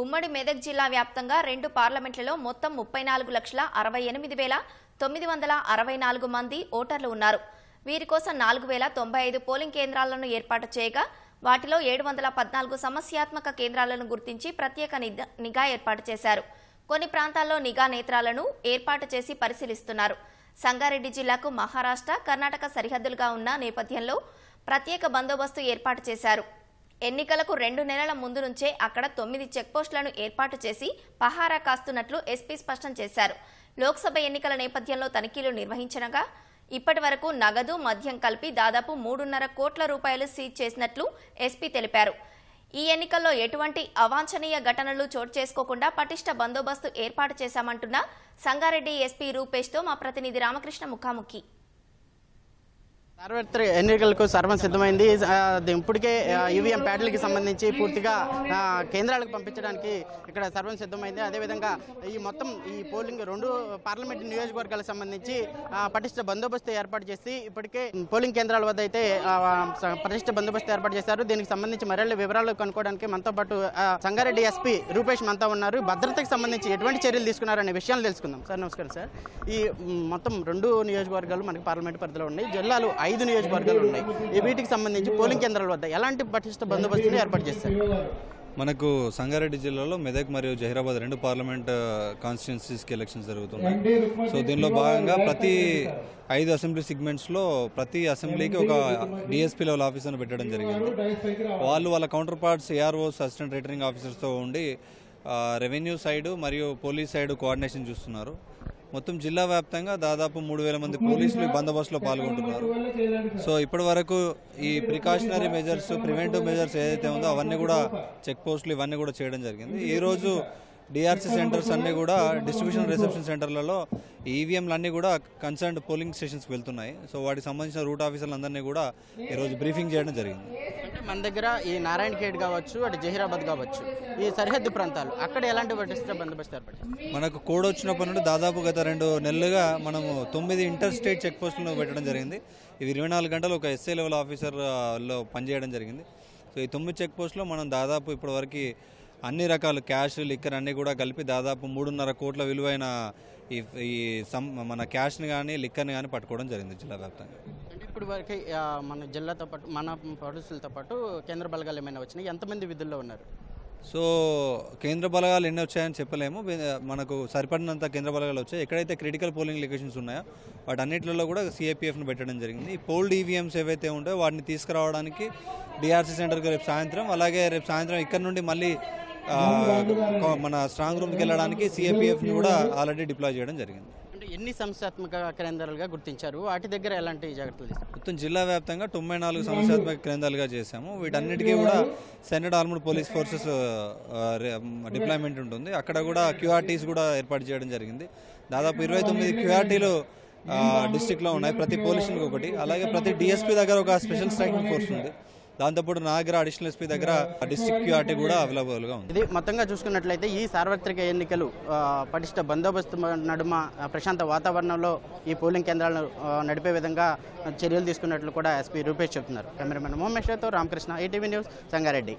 ఉమ్మడి మెదక్ జిల్లా వ్యాప్తంగా రెండు పార్లమెంట్లలో మొత్తం ముప్పై నాలుగు లక్షల అరవై ఎనిమిది వేల తొమ్మిది వందల అరవై నాలుగు మంది ఓటర్లు ఉన్నారు. వీరి కోసం నాలుగు వేల తొంభై ఐదు పోలింగ్ కేంద్రాలను ఏర్పాటు చేయగా వాటిలో ఏడు వందల పద్నాలుగు సమస్యాత్మక కేంద్రాలను గుర్తించి ప్రత్యేక నిఘా ఏర్పాటు చేశారు. కొన్ని ప్రాంతాల్లో నిఘా నేత్రాలను ఏర్పాటు చేసి పరిశీలిస్తున్నారు. సంగారెడ్డి జిల్లాకు మహారాష్ట్ర కర్ణాటక సరిహద్దులుగా ఉన్న నేపథ్యంలో ప్రత్యేక బందోబస్తు ఏర్పాటు చేశారు. ఎన్నికలకు రెండు నెలల ముందు నుంచే అక్కడ తొమ్మిది చెక్పోస్టులను ఏర్పాటు చేసి పహారా కాస్తున్నట్లు ఎస్పీ స్పష్టం చేశారు. లోక్సభ ఎన్నికల నేపథ్యంలో తనిఖీలు నిర్వహించనగా ఇప్పటి వరకు నగదు మద్యం కలిపి దాదాపు మూడున్నర కోట్ల రూపాయలు సీజ్ చేసినట్లు ఎస్పీ తెలిపారు. ఈ ఎన్నికల్లో ఎటువంటి అవాంఛనీయ ఘటనలు చోటు చేసుకోకుండా పటిష్ట బందోబస్తు ఏర్పాటు చేశామంటున్న సంగారెడ్డి ఎస్పీ రూపేష్తో మా ప్రతినిధి రామకృష్ణ ముఖాముఖి. సార్వత్రిక ఎన్నికలకు సర్వం సిద్ధమైంది. ఇప్పటికే ఈవీఎం ప్యాడ్లకి సంబంధించి పూర్తిగా కేంద్రాలకు పంపించడానికి ఇక్కడ సర్వం సిద్ధమైంది. అదేవిధంగా ఈ మొత్తం ఈ పోలింగ్ రెండు పార్లమెంట్ నియోజకవర్గాలకు సంబంధించి పటిష్ట బందోబస్తు ఏర్పాటు చేసి ఇప్పటికే పోలింగ్ కేంద్రాల వద్ద అయితే పటిష్ట బందోబస్తు ఏర్పాటు చేశారు. దీనికి సంబంధించి మరిన్ని వివరాలు కనుక్కోవడానికి మనతో పాటు సంగారెడ్డి ఎస్పీ రూపేష్ మనతో ఉన్నారు. భద్రతకు సంబంధించి ఎటువంటి చర్యలు తీసుకున్నారనే విషయాలు తెలుసుకుందాం. సార్ నమస్కారం సార్. ఈ మొత్తం రెండు నియోజకవర్గాలు మనకి పార్లమెంట్ పరిధిలో ఉన్నాయి. జిల్లాలు ఐదు నియోజకవర్గాలు ఉన్నాయి. ఈ వీటికి సంబంధించి పోలింగ్ కేంద్రాల వద్ద ఎలాంటి పటిష్ట బందోబస్తులు ఏర్పాటు చేశారు? మనకు సంగారెడ్డి జిల్లాలో మెదక్ మరియు జహీరాబాద్ రెండు పార్లమెంట్ కాన్స్టిట్యున్సీస్కి ఎలక్షన్స్ జరుగుతున్నాయి. సో దీనిలో భాగంగా ప్రతి ఐదు అసెంబ్లీ సిగ్మెంట్స్లో ప్రతి అసెంబ్లీకి ఒక డిఎస్పీ లెవెల్ ఆఫీసర్ని పెట్టడం జరిగింది. వాళ్ళు వాళ్ళ counter parts AROs assistant returning ఆఫీసర్స్తో ఉండి రెవెన్యూ సైడ్ మరియు పోలీస్ సైడ్ కోఆర్డినేషన్ చూస్తున్నారు. మొత్తం జిల్లా వ్యాప్తంగా దాదాపు మూడు వేల మంది పోలీసులు బందోబస్తులో పాల్గొంటున్నారు. సో ఇప్పటి వరకు ఈ ప్రికాషనరీ మెజర్స్ ప్రివెంటివ్ మెజర్స్ ఏదైతే ఉందో అవన్నీ కూడా చెక్ పోస్టులు ఇవన్నీ కూడా చేయడం జరిగింది. ఈ రోజు డిఆర్సీ సెంటర్స్ అన్నీ కూడా డిస్ట్రిబ్యూషన్ రిసెప్షన్ సెంటర్లలో ఈవీఎంలు అన్నీ కూడా కన్సర్న్డ్ పోలింగ్ స్టేషన్స్కి వెళ్తున్నాయి. సో వాటికి సంబంధించిన రూట్ ఆఫీసర్లందరినీ కూడా ఈరోజు బ్రీఫింగ్ చేయడం జరిగింది. మన దగ్గర ఈ నారాయణ ఖేడ్ కావచ్చు అటు జహీరాబాద్ కావచ్చు ఈ సరిహద్దు ప్రాంతాలు అక్కడ ఎలాంటి పటిష్ట బందోబస్తు ఏర్పాటు మనకు కోడ్ వచ్చినప్పటి నుండి దాదాపు గత రెండు నెలలుగా మనము తొమ్మిది ఇంటర్ స్టేట్ చెక్ పోస్టులను పెట్టడం జరిగింది. ఇవి ఇరవై నాలుగు గంటలు ఒక ఎస్ఐ లెవెల్ ఆఫీసర్లో పనిచేయడం జరిగింది. సో ఈ తొమ్మిది చెక్ పోస్టులో మనం దాదాపు ఇప్పటివరకు అన్ని రకాల క్యాష్ లిక్కర్ అన్నీ కూడా కలిపి దాదాపు మూడున్నర కోట్ల విలువైన ఈ ఈ సమ్ మన క్యాష్ని కానీ లిక్కర్ని కానీ పట్టుకోవడం జరిగింది జిల్లా వ్యాప్తంగా. ఇప్పటి వరకు మన జిల్లాతో పాటు మన పడుసులతో పాటు కేంద్ర బలగాలు ఏమైనా వచ్చినాయి? ఎంతమంది విధుల్లో ఉన్నారు? సో కేంద్ర బలగాలు ఎన్ని వచ్చాయని చెప్పలేము. మనకు సరిపడినంత కేంద్ర బలగాలు వచ్చాయి. ఎక్కడైతే క్రిటికల్ పోలింగ్ లొకేషన్స్ ఉన్నాయో వాటన్నిటిలో కూడా సిఏపిఎఫ్ను పెట్టడం జరిగింది. ఈ పోల్డ్ ఈవీఎంస్ ఏవైతే ఉంటాయో వాటిని తీసుకురావడానికి డిఆర్సీ సెంటర్కి రేపు సాయంత్రం అలాగే రేపు సాయంత్రం ఇక్కడ నుండి మళ్ళీ మన స్ట్రాంగ్ రూమ్కి వెళ్ళడానికి సిఏపిఎఫ్ని కూడా ఆల్రెడీ డిప్లాయ్ చేయడం జరిగింది. ఎన్ని సంస్థాత్మక కేంద్రాలుగా గుర్తించారు? వాటి దగ్గర ఎలాంటి జాగ్రత్తలు తీసుకున్నారు మొత్తం జిల్లా వ్యాప్తంగా తొంభై నాలుగు సమస్యాత్మక కేంద్రాలుగా చేశాము. వీటన్నిటికీ కూడా central armed police forces deployment ఉంటుంది. అక్కడ కూడా క్యూఆర్టీస్ కూడా ఏర్పాటు చేయడం జరిగింది. దాదాపు ఇరవై తొమ్మిది క్యూఆర్టీలు డిస్టిక్లో ఉన్నాయి. ప్రతి పోలీసులకు ఒకటి. అలాగే ప్రతి డిఎస్పీ దగ్గర ఒక స్పెషల్ స్ట్రైకింగ్ ఫోర్స్ ఉంది. దాంతోపాటు నాగర అడిషనల్ ఎస్పీ దగ్గర డిస్ట్రిక్ట్ క్యూఆర్టీ కూడా అవైలబుల్గా ఉంది. ఇది మొత్తంగా చూసుకున్నట్లయితే ఈ సార్వత్రిక ఎన్నికలు పటిష్ట బందోబస్తు నడుమ ప్రశాంత వాతావరణంలో ఈ పోలింగ్ కేంద్రాలను నడిపే విధంగా చర్యలు తీసుకున్నట్లు కూడా ఎస్పీ రూపేష్ చెప్తున్నారు. కెమెరామెన్ మోమేశ్వర్తో రామకృష్ణ ఈటీవీ న్యూస్ సంగారెడ్డి.